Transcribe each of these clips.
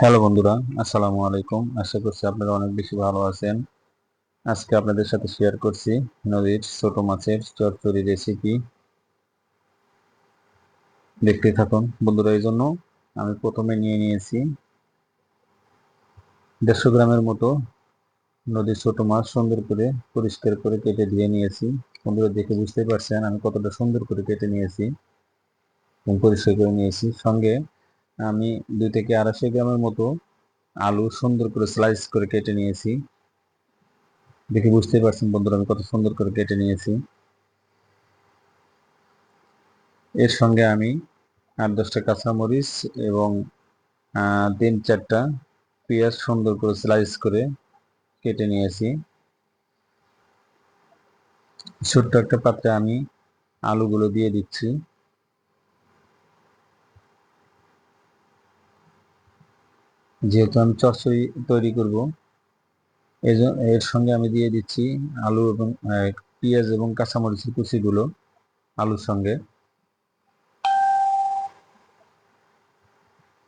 Hello বন্ধুরা, আসসালামু আলাইকুম। আশা করছি আপনারা অনেক বেশি ভালো আছেন। আজকে আপনাদের সাথে শেয়ার করছি নদীর ছোট মাছের চচ্চড়ি রেসিপি দেখতে থাকুন বন্ধুরা, এই জন্য আমি প্রথমে নিয়ে নিয়েছি দেড়শো গ্রামের মতো নদীর ছোট মাছ সুন্দর করে পরিষ্কার করে কেটে দিয়ে নিয়েছি। বন্ধুরা, দেখে বুঝতে পারছেন আমি কতটা সুন্দর করে কেটে নিয়েছি পরিষ্কার করে নিয়েছি। সঙ্গে আমি দুই থেকে আড়াইশো গ্রামের মতো আলু সুন্দর করে স্লাইস করে কেটে নিয়েছি। দেখে বুঝতেই পারছেন বন্ধুরা, আমি কত সুন্দর করে কেটে নিয়েছি। এর সঙ্গে আমি আট দশটা কাঁচামরিচ এবং তিন চারটা পেঁয়াজ সুন্দর করে স্লাইস করে কেটে নিয়েছি। ছোট্ট একটা পাত্রে আমি আলুগুলো দিয়ে দিচ্ছি। যেহেতু আমি চচ্চড়ি তৈরি করব এর সঙ্গে আমি দিয়ে দিচ্ছি আলু এবং পেঁয়াজ এবং কাঁচামরিচের কুচিগুলো আলুর সঙ্গে।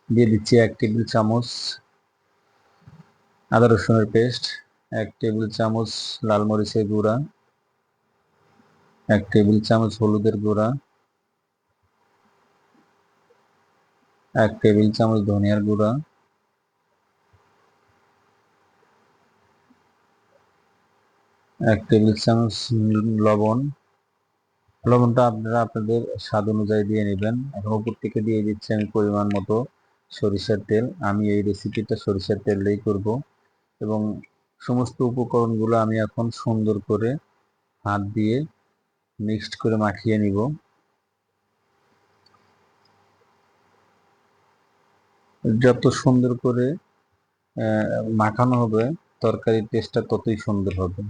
দিয়ে দিচ্ছি এক টেবিল চামচ আদা রসুনের পেস্ট, এক টেবিল চামচ লাল মরিচের গুঁড়া, এক টেবিল চামচ হলুদের গুঁড়া, এক টেবিল চামচ ধনিয়ার গুঁড়া এক টেবিল চামচ লবণ। লবণটা আপনারা আপনাদের স্বাদ অনুযায়ী দিয়ে নেবেন। এখন উপর থেকে দিয়ে দিচ্ছি আমি পরিমাণ মতো সরিষার তেল। আমি এই রেসিপিটা সরিষার তেল দিয়েই করব। এবং সমস্ত উপকরণগুলো আমি এখন সুন্দর করে হাত দিয়ে মিক্সড করে মাখিয়ে নিব। যত সুন্দর করে মাখানো হবে, তরকারির টেস্টটা ততই সুন্দর হবে।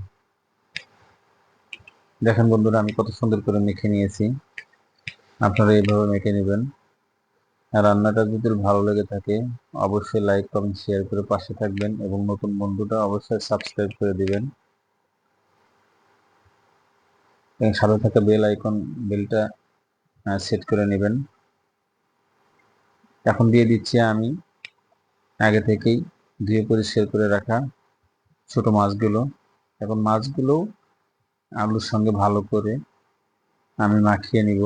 দেখেন বন্ধুরা, আমি কত সুন্দর করে মেখে নিয়েছি। আপনারা এইভাবে মেখে নেবেন। রান্নাটা যদি ভালো লেগে থাকে, অবশ্যই লাইক, কমেন্ট, শেয়ার করে পাশে থাকবেন এবং নতুন বন্ধুটা অবশ্যই সাবস্ক্রাইব করে দিবেন। এবং সাথে থাকা বেল আইকন, বেলটা সেট করে নেবেন। এখন দিয়ে দিচ্ছি আমি আগে থেকেই ধুয়ে পরিষ্কার করে রাখা ছোট মাছগুলো। এখন মাছগুলো আলুর সঙ্গে ভালো করে আমি মাখিয়ে নিব,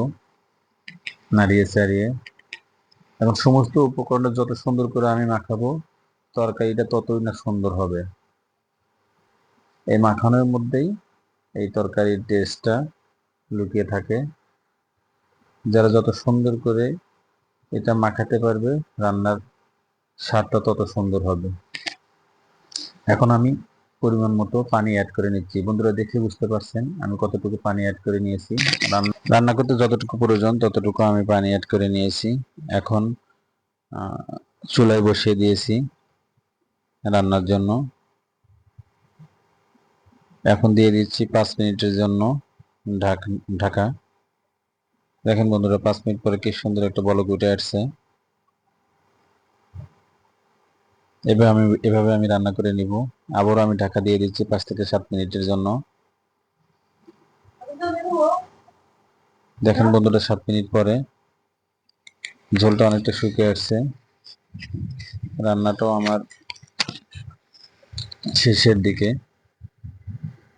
নাড়িয়ে চাড়িয়ে। এবং সমস্ত উপকরণটা যত সুন্দর করে আমি মাখাবো, তরকারিটা ততই না সুন্দর হবে। এই মাখানোর মধ্যেই এই তরকারির টেস্টটা লুকিয়ে থাকে। যারা যত সুন্দর করে এটা মাখাতে পারবে, রান্নার স্বাদটা তত সুন্দর হবে। এখন আমি পরিমাণ মতো পানি অ্যাড করে নিচ্ছি। বন্ধুরা দেখে বুঝতে পারছেন আমি কতটুকু পানি অ্যাড করে নিয়েছি। রান্না করতে যতটুকু প্রয়োজন ততটুকু আমি পানি অ্যাড করে নিয়েছি। এখন চুলায় বসিয়ে দিয়েছি রান্নার জন্য। এখন দিয়ে দিচ্ছি পাঁচ মিনিটের জন্য ঢাকা। দেখেন বন্ধুরা, পাঁচ মিনিট পরে কি সুন্দর একটা বলক উঠে আসছে। এভাবে আমি এভাবে আমি রান্না করে নিব। আবারও আমি ঢাকা দিয়ে দিচ্ছি পাঁচ থেকে সাত মিনিটের জন্য। দেখেন বন্ধুটা সাত মিনিট পরে ঝোলটা অনেকটা শুকিয়ে আসছে। রান্নাটাও আমার শেষের দিকে।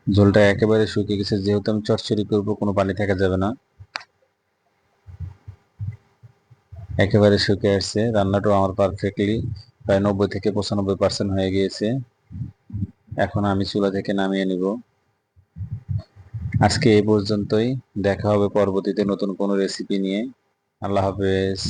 ঝোলটা একেবারে শুকিয়ে গেছে। যেহেতু আমি চচ্চড়ি করব, কোনো পানি থাকা যাবে না। একেবারে শুকিয়ে আসছে। রান্নাটাও আমার পারফেক্টলি প্রায় নব্বই থেকে পঁচানব্বই পার্সেন্ট হয়ে গিয়েছে। এখন আমি চুলা থেকে নামিয়ে নিব। আজকে এই পর্যন্তই। দেখা হবে পরবর্তীতে নতুন কোনো রেসিপি নিয়ে। আল্লাহ হাফেজ।